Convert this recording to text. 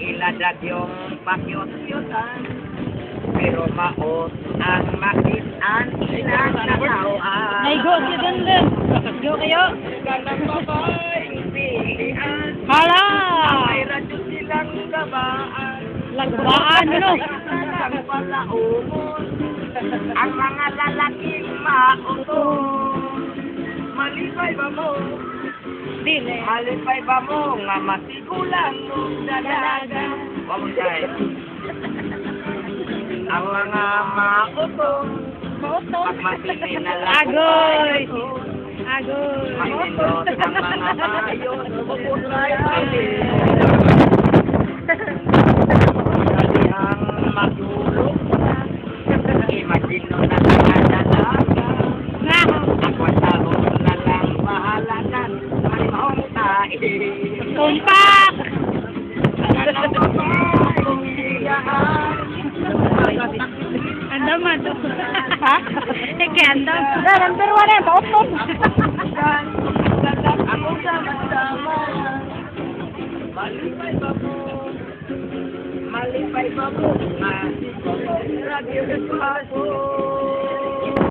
Iladag yung pakyot-yotan. Pero maot ang makitaan ilang Kayo. Ganang babaeng pilihan. Hala! May radyo silang gabaan. Lagbaan, ano? Ang palaumon. Ang mga lalaking mautong. Malipay ba mo? Dili. Malipay ba mo nga matigulang mo dalaga? Huwag mo tayo. Ang mga mautong. Pag matindi na lang. Agoy! Masinot ang mga. Puputay Kalihang magulog. Imagino na. Tumpak! Andam man to. Ha? Ike andam. Da, number one eh. Pautong. Ako sama-sama. Malipay ba mo? Malipay ba mo? Nga, radyo ko